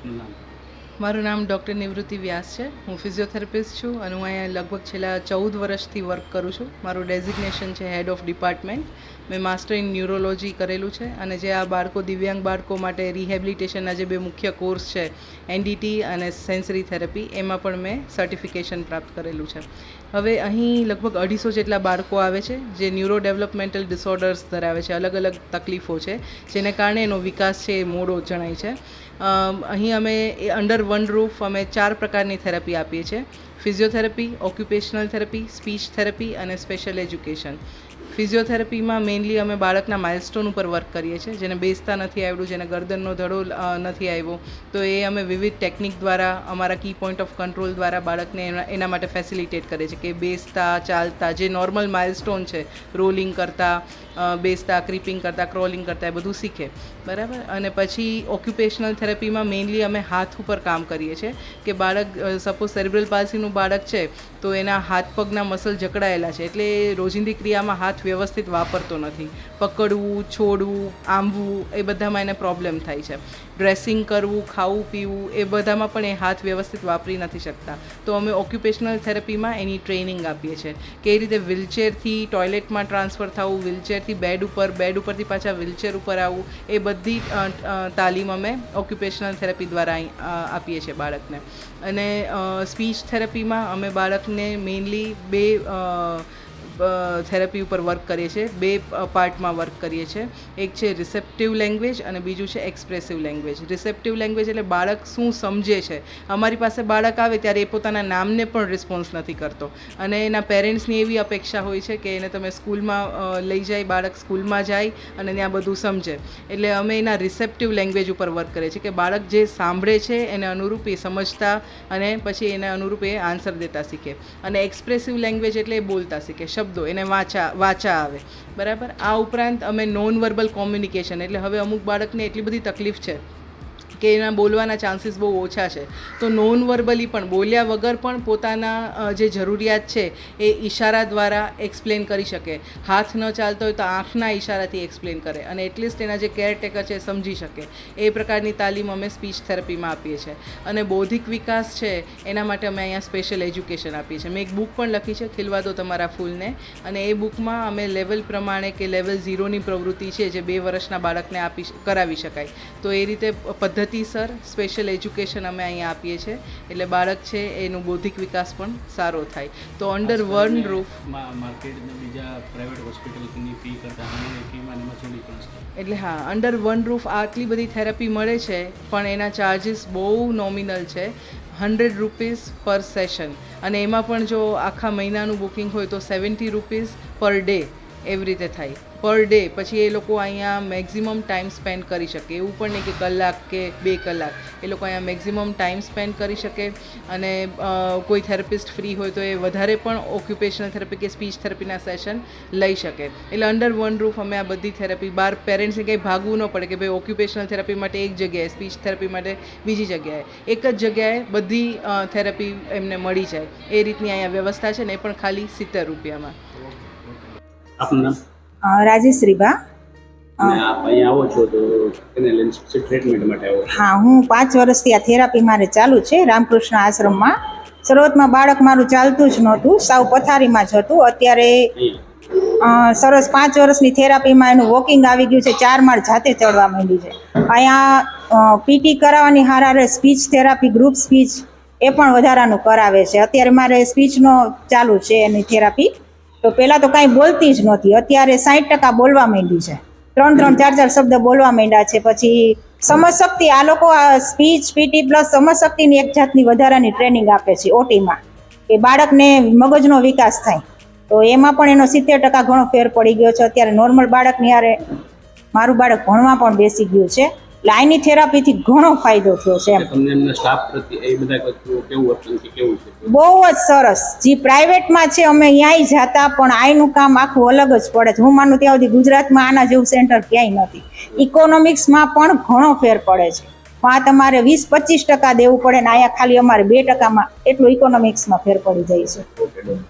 આપનું નામ મારું નામ ડૉક્ટર નિવૃત્તિ વ્યાસ છે. હું ફિઝિયોથેરાપિસ્ટ છું અને હું અહીંયા લગભગ છેલ્લા ચૌદ વર્ષથી વર્ક કરું છું. મારું ડેઝિગ્નેશન છે હેડ ઓફ ડિપાર્ટમેન્ટ મેં માસ્ટર ઇન ન્યુરોલોજી કરેલું છે અને જે આ બાળકો, દિવ્યાંગ બાળકો માટે રિહેબિલિટેશનના જે બે મુખ્ય કોર્સ છે એનડીટી અને સેન્સરી થેરપી એમાં પણ મેં સર્ટિફિકેશન પ્રાપ્ત કરેલું છે. હવે અહીં લગભગ અઢીસો જેટલા બાળકો આવે છે જે ન્યુરો ડેવલપમેન્ટલ ડિસઓર્ડર્સ ધરાવે છે. અલગ અલગ તકલીફો છે, જેને કારણે એનો વિકાસ છે એ મોડો જણાય છે. અહીં અમે અંડર વન રૂફ અમે ચાર પ્રકારની થેરપી આપીએ છીએ. Physiotherapy, occupational therapy, speech therapy અને સ્પેશિયલ એજ્યુકેશન. ફિઝિયોથેરપીમાં મેઇનલી અમે બાળકના માઇલસ્ટોન ઉપર વર્ક કરીએ છીએ. જેને બેસતા નથી આવડ્યું જેને ગરદનનો ધડો નથી આવ્યો, તો એ અમે વિવિધ ટેકનિક દ્વારા, અમારા કી પોઈન્ટ ઓફ કંટ્રોલ દ્વારા બાળકને એના માટે ફેસિલિટેટ કરીએ છીએ કે બેસતા, ચાલતા, જે નોર્મલ માઇલસ્ટોન છે રોલિંગ કરતા બેસતા ક્રીપિંગ કરતા ક્રોલિંગ કરતા, એ બધું શીખે. બરાબર? અને પછી ઓક્યુપેશનલ થેરપીમાં મેઇનલી અમે હાથ ઉપર કામ કરીએ છીએ કે બાળક સપોઝ સેરિબ્રલ પાલ્સીનું બાળક છે, તો એના હાથ પગના મસલ જકડાયેલા છે. એટલે રોજિંદી ક્રિયામાં હાથ વ્યવસ્થિત વાપરતો નથી. પકડવું, છોડવું, આંબવું, એ બધામાં એને પ્રોબ્લેમ થાય છે. ડ્રેસિંગ કરવું, ખાવું, પીવું, એ બધામાં પણ એ હાથ વ્યવસ્થિત વાપરી નથી શકતા. તો અમે ઓક્યુપેશનલ થેરપીમાં એની ટ્રેનિંગ આપીએ છીએ. કે એ રીતે વ્હીલચેરથી ટોયલેટમાં ટ્રાન્સફર થવું વ્હીલચેરથી બેડ ઉપર બેડ ઉપરથી પાછા વ્હીલચેર ઉપર આવવું, એ બધી તાલીમ અમે ઓક્યુપેશનલ થેરપી દ્વારા આપીએ છીએ બાળકને. અને સ્પીચ થેરપીમાં અમે બાળકને મેઇનલી બે થેરપી ઉપર વર્ક કરીએ છીએ. બે પાર્ટમાં વર્ક કરીએ છીએ. એક છે રિસેપ્ટિવ લેંગ્વેજ અને બીજું છે એક્સપ્રેસિવ લેંગ્વેજ રિસેપ્ટિવ લેંગ્વેજ એટલે બાળક શું સમજે છે? અમારી પાસે બાળક આવે ત્યારે એ પોતાના નામને પણ રિસ્પોન્સ નથી કરતો. અને એના પેરેન્ટ્સની એવી અપેક્ષા હોય છે કે એને તમે સ્કૂલમાં લઈ જાય, બાળક સ્કૂલમાં જાય અને ત્યાં બધું સમજે. એટલે અમે એના રિસેપ્ટિવ લેંગ્વેજ ઉપર વર્ક કરીએ છીએ કે બાળક જે સાંભળે છે એને અનુરૂપ એ સમજતા અને પછી એને અનુરૂપ એ આન્સર દેતા શીખે. અને એક્સપ્રેસિવ લેંગ્વેજ એટલે એ બોલતા શીખે. શબ્દો એને વાંચા વાંચા આવે. બરાબર? આ ઉપરાંત અમે નોન વર્બલ કોમ્યુનિકેશન એટલે હવે અમુક બાળકને એટલી બધી તકલીફ છે. કે એના બોલવાના ચાન્સીસ બહુ ઓછા છે. તો નોન વર્બલી પણ બોલ્યા વગર પણ પોતાના જે જરૂરિયાત છે એ ઈશારા દ્વારા એક્સપ્લેન કરી શકે. હાથ ન ચાલતો હોય તો આંખના ઈશારાથી એક્સપ્લેન કરે અને એટલીસ્ટ એના જે કેરટેકર છે એ સમજી શકે. એ પ્રકારની તાલીમ અમે સ્પીચ થેરપીમાં આપીએ છીએ. અને બૌદ્ધિક વિકાસ છે એના માટે અમે અહીંયા સ્પેશિયલ એજ્યુકેશન આપીએ છીએ. મેં એક બુક પણ લખી છે, ખીલવા દો તમારા ફૂલને. અને એ બુકમાં અમે લેવલ પ્રમાણે કે લેવલ ઝીરોની પ્રવૃત્તિ છે જે બે વર્ષના બાળકને આપી કરાવી શકાય. તો એ રીતે પદ્ધતિસર સ્પેશિયલ એજ્યુકેશન અમે અહીંયા આપીએ છીએ. એટલે બાળક છે એનું બૌદ્ધિક વિકાસ પણ સારો થાય. તો અંડર વન રૂફ બીજા પ્રાઇવેટ હોસ્પિટલની ફી કરતાં એટલે હા અંડર વન રૂફ આટલી બધી થેરપી મળે છે પણ એના ચાર્જિસ બહુ નોમિનલ છે. હંડ્રેડ રૂપીઝ પર સેશન અને એમાં પણ જો આખા મહિનાનું બુકિંગ હોય તો સેવન્ટી રૂપીઝ પર ડે એવી રીતે થાય. પર ડે પછી એ લોકો અહીંયા મેક્ઝિમમ ટાઈમ સ્પેન્ડ કરી શકે. એવું પણ નહીં કે કલાક કે બે કલાક. એ લોકો અહીંયા મેક્ઝિમમ ટાઈમ સ્પેન્ડ કરી શકે અને કોઈ થેરપિસ્ટ ફ્રી હોય તો એ વધારે પણ ઓક્યુપેશનલ થેરપી કે સ્પીચ થેરપીના સેશન લઈ શકે. એટલે અંડર વન રૂફ અમે આ બધી થેરપી બાર પેરેન્ટ્સને કંઈ ભાગવું ન પડે કે ભાઈ ઓક્યુપેશનલ થેરપી માટે એક જગ્યાએ સ્પીચ થેરપી માટે બીજી જગ્યાએ. એક જ જગ્યાએ બધી થેરપી એમને મળી જાય. એ રીતની અહીંયા વ્યવસ્થા છે ને એ પણ ખાલી સિત્તેર રૂપિયામાં. આપનું નામ? આવો છો હા હું પાંચ વર્ષથી આ થેરાપી મારે ચાલુ છે રામકૃષ્ણ આશ્રમમાં. શરૂઆતમાં બાળક મારું ચાલતું જ નહોતું સાવ પથારીમાં જ હતું. અત્યારે સરસ પાંચ વર્ષની થેરાપીમાં એનું વોકિંગ આવી ગયું છે ચાર માળ જાતે ચડવા માંડ્યું છે. અહીંયા પીટી કરાવવાની હાર હારે સ્પીચ થેરાપી ગ્રુપ સ્પીચ એ પણ વધારાનું કરાવે છે. અત્યારે મારે સ્પીચનો ચાલુ છે એની થેરાપી તો પહેલાં તો કાંઈ બોલતી જ નહોતી. અત્યારે સાઠ ટકા બોલવા માંડી છે. ત્રણ ત્રણ ચાર ચાર શબ્દ બોલવા માંડ્યા છે. પછી સમજશક્તિ, આ લોકો સ્પીચ, પીટી પ્લસ સમજશક્તિની એક જાતની વધારાની ટ્રેનિંગ આપે છે ઓટીમાં, કે બાળકને મગજનો વિકાસ થાય. તો એમાં પણ એનો સિત્તેર ટકા ઘણો ફેર પડી ગયો છે. અત્યારે નોર્મલ બાળકની યારે મારું બાળક ભણવા પણ બેસી ગયું છે. એટલે આની થેરાપીથી ઘણો ફાયદો થયો છે એમ. તમને એમના સ્ટાફ પ્રત્યે એ બધા કેવું કેવું વર્તન છે કેવું છે? બહુ જ સરસ. જે પ્રાઇવેટમાં છે અમે ત્યાંય જાતા પણ આયનું કામ આખું અલગ જ પડે છે. હું માનું ત્યાં સુધી ગુજરાતમાં આના જેવું સેન્ટર ક્યાંય નથી. ઇકોનોમિક્સમાં પણ ઘણો ફેર પડે છે. આ તમારે વીસ પચીસ ટકા દેવું પડે ને અહીંયા ખાલી અમારે બે ટકામાં એટલું ઇકોનોમિક્સમાં ફેર પડી જાય છે.